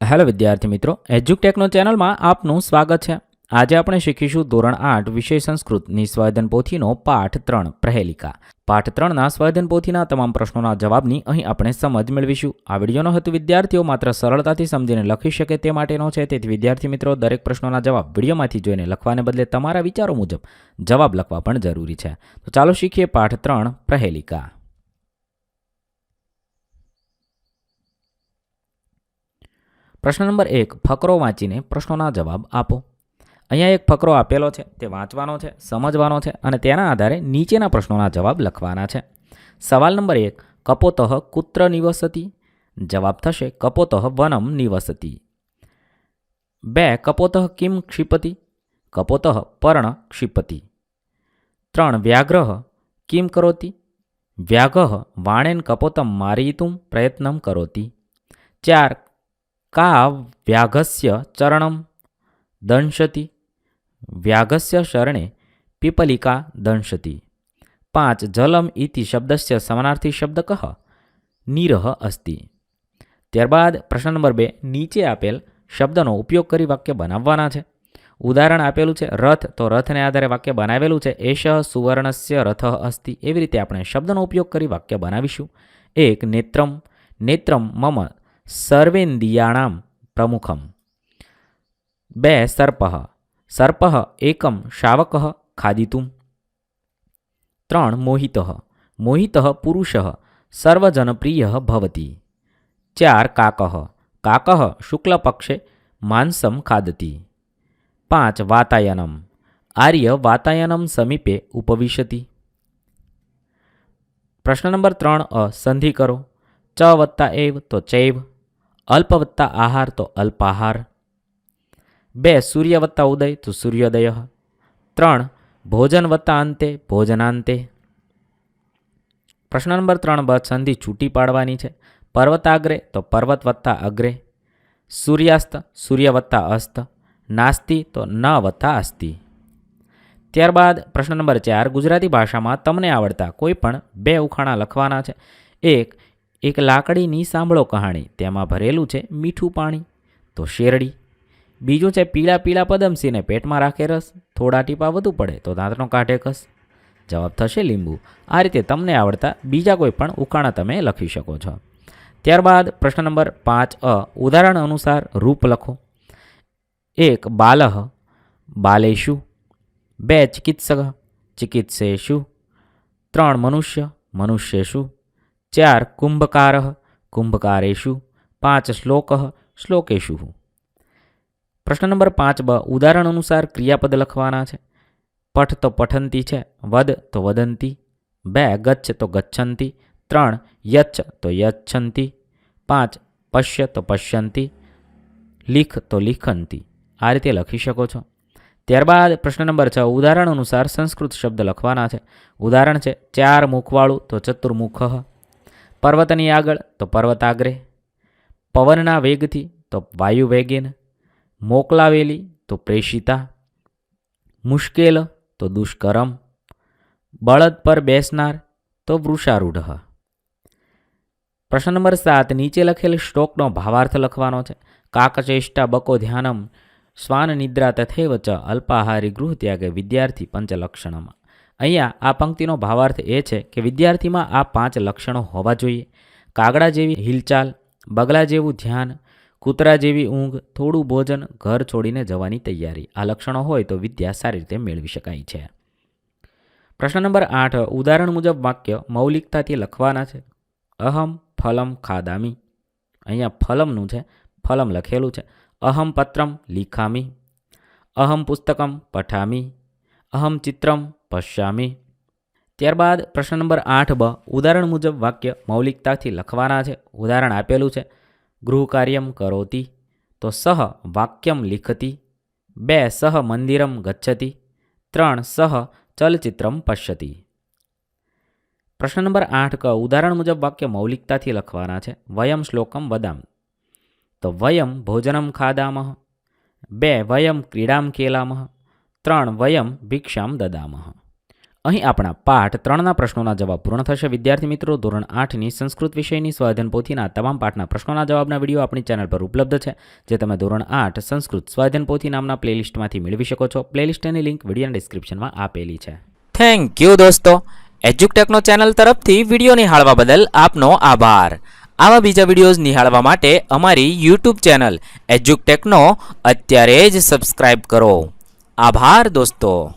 Hello વિદ્યાર્થી મિત્રો, એજ્યુકટેકનો ચેનલમાં આપનું સ્વાગત છે. આજે આપણે શીખીશું ધોરણ આઠ, વિષય સંસ્કૃતની સ્વાધન પોથીનો પાઠ ત્રણ, પ્રહેલિકા. પાઠ ત્રણના સ્વાધન પોથીના તમામ પ્રશ્નોના જવાબની અહીં આપણે સમજ મેળવીશું. આ વિડીયોનો હેતુ વિદ્યાર્થીઓ માત્ર સરળતાથી સમજીને લખી શકે તે માટેનો છે. તેથી વિદ્યાર્થી મિત્રો, દરેક પ્રશ્નોના જવાબ વિડીયોમાંથી જોઈને લખવાને બદલે તમારા વિચારો મુજબ જવાબ લખવા પણ જરૂરી છે. તો ચાલો શીખીએ પાઠ ત્રણ, પ્રહેલિકા. પ્રશ્ન નંબર એક, ફકરો વાંચીને પ્રશ્નોના જવાબ આપો. અહીંયા એક ફકરો આપેલો છે, તે વાંચવાનો છે, સમજવાનો છે અને તેના આધારે નીચેના પ્રશ્નોના જવાબ લખવાના છે. સવાલ નંબર એક, કપોતઃ કુત્ર નિવસતી? જવાબ થશે, કપોતઃ વનમ નિવસતી. બે, કપોતઃ કિમ ક્ષિપતિ? કપોતઃ પર્ણ ક્ષિપતિ. ત્રણ વ્યાઘ્રહ કિમ કરોતી? વ્યાઘ વાણેન કપોતમ મારયિતું પ્રયત્ન કરોતિ. ચાર કા વ્યાઘસ્ય ચરણમ દંશતિ વ્યાઘસ્ય શરણે પીપલિકા દંશતિ પાંચ જલમ ઇતિ શબ્દસ્ય સમાનાર્થી શબ્દ કહ નિરહ અસ્તિ ત્યારબાદ પ્રશ્ન નંબર બે, નીચે આપેલ શબ્દનો ઉપયોગ કરી વાક્ય બનાવવાના છે. ઉદાહરણ આપેલું છે, રથ, તો રથને આધારે વાક્ય બનાવેલું છે એશ સુવર્ણસ્ય રથ અસ્તિ. એવી રીતે આપણે શબ્દનો ઉપયોગ કરી વાક્ય બનાવીશું. એક, નેત્રમ. નેત્રમ મમ સર્વેન્દિયાણામ પ્રમુખમ બે સર્પ સર્પ એકમ શાવક ખાદિતુમ ત્રણ મોહિત મોહિત પુરુષ સર્વજનપ્રિય ભવતી ચાર કાક કાક શુક્લપક્ષે માંસમ ખાદતી પાંચ વાતાયનમ આર્ય વાતાયનમ સમીપે ઉપવિશતી પ્રશ્ન નંબર ત્રણ અ સંધિ કરો ચ વત્તા એવ તો ચૈવ અલ્પ વત્તા આહાર તો અલ્પાહાર. બે સૂર્ય વત્તા ઉદય તો સૂર્યોદય. ત્રણ ભોજન વત્તા અંતે ભોજનાંતે. પ્રશ્ન નંબર ત્રણ સંધિ છૂટી પાડવાની છે. પર્વતાગ્રે તો પર્વત વત્તા અગ્રે. સૂર્યાસ્ત સૂર્ય વત્તા અસ્ત. નાસ્તિ તો ન વત્તા અસ્તિ. ત્યારબાદ પ્રશ્ન નંબર ચાર, ગુજરાતી ભાષામાં તમને આવડતા કોઈ પણ બે ઉખાણા લખવાના છે. એક એક લાકડીની સાંભળો કહાણી, તેમાં ભરેલું છે મીઠું પાણી. તો શેરડી. બીજું છે પીળા પીળા પદમસીને પેટમાં રાખે રસ. થોડા ટીપા વધુ પડે તો દાંતનો કાઢે કસ જવાબ થશે લીંબુ. આ રીતે તમને આવડતા બીજા કોઈ પણ ઉખાણા તમે લખી શકો છો. ત્યારબાદ પ્રશ્ન નંબર પાંચ અ, ઉદાહરણ અનુસાર રૂપ લખો. એક, બાલહ. બાલેશુ. બે, ચિકિત્સક. ચિકિત્સેશુ. ત્રણ, મનુષ્ય. મનુષ્યેશુ. ચાર કુંભકાર કુંભકારેશુ પાંચ શ્લોક શ્લોકેશુ પ્રશ્ન નંબર પાંચ બ, ઉદાહરણ અનુસાર ક્રિયાપદ લખવાના છે. પઠ તો પઠંતી છે, વદ તો વદંતી, બે ગચ્છ તો ગચ્છંતી, ત્રણ યચ્છ તો યચ્છંતી, પાંચ પશ્ય તો પશ્યંતી, લીખ તો લિખંતી. આ રીતે લખી શકો છો. ત્યારબાદ પ્રશ્ન નંબર છ, ઉદાહરણ અનુસાર સંસ્કૃત શબ્દ લખવાના છે. ઉદાહરણ છે, ચાર મુખવાળું તો ચતુર્મુખ. પર્વતની આગળ તો પર્વતાગ્રે પવનના વેગથી તો વાયુ વેગેન, મોકલાવેલી તો પ્રેષિતા, મુશ્કેલ તો દુષ્કરમ, બળદ પર બેસનાર તો વૃષારૂઢ. પ્રશ્ન નંબર સાત, નીચે લખેલ શ્લોકનો ભાવાર્થ લખવાનો છે. કાકચેષ્ટા બકો ધ્યાનમ શ્વાન નિદ્રા તથૈવ ચ અલ્પાહારી ગૃહ ત્યાગે વિદ્યાર્થી પંચલક્ષણમાં અહીંયા આ પંક્તિનો ભાવાર્થ એ છે કે વિદ્યાર્થીમાં આ પાંચ લક્ષણો હોવા જોઈએ. કાગડા જેવી હિલચાલ, બગલા જેવું ધ્યાન, કૂતરા જેવી ઊંઘ, થોડું ભોજન, ઘર છોડીને જવાની તૈયારી. આ લક્ષણો હોય તો વિદ્યા સારી રીતે મેળવી શકાય છે. પ્રશ્ન નંબર આઠ, ઉદાહરણ મુજબ વાક્ય મૌલિકતાથી લખવાના છે. અહમ, ફલમ, ખાદામી. અહીંયા ફલમનું છે, ફલમ લખેલું છે. અહમ પત્રમ, લિખામી. અહમ પુસ્તકમ, પઠામી. અહમ ચિત્રમ પશ્યામી ત્યારબાદ પ્રશ્ન નંબર આઠ બ, ઉદાહરણ મુજબ વાક્ય મૌલિકતાથી લખવાના છે, ઉદાહરણ આપેલું છે ગૃહ કાર્યમ કરોતી, તો સહ વાક્યમ લિખતી, બે સહ મંદિરમ ગચ્છતી, ત્રણ સહ ચલચિત્રમ પશ્યતી। પ્રશ્ન નંબર આઠ ક, ઉદાહરણ મુજબ વાક્ય મૌલિકતાથી લખવાના છે, વયમ શ્લોકમ વદામ। તો વયમ ભોજનમ ખાદામહ બે વયમ ક્રીડામ ખેલામહ ત્રણ વયમ ભિક્ષામ દદામહ અહીં આપણા પાઠ ત્રણના પ્રશ્નોના જવાબ પૂર્ણ થશે. વિદ્યાર્થી મિત્રો, ધોરણ આઠની સંસ્કૃત વિષયની સ્વાધ્યન પોથીના તમામ પાઠના પ્રશ્નોના જવાબના વીડિયો આપણી ચેનલ પર ઉપલબ્ધ છે, જે તમે ધોરણ આઠ સંસ્કૃત સ્વાધ્યન પોથી નામના પ્લેલિસ્ટમાંથી મેળવી શકો છો. પ્લેલિસ્ટની લિંક વિડીયોના ડિસ્ક્રિપ્શનમાં આપેલી છે. થેન્ક યુ દોસ્તો. એજ્યુકટેકનો ચેનલ તરફથી વીડિયો નિહાળવા બદલ આપનો આભાર. આવા બીજા વિડીયોઝ નિહાળવા માટે અમારી યુટ્યુબ ચેનલ એજ્યુકટેકનો અત્યારે જ સબસ્ક્રાઇબ કરો. આભાર દોસ્તો.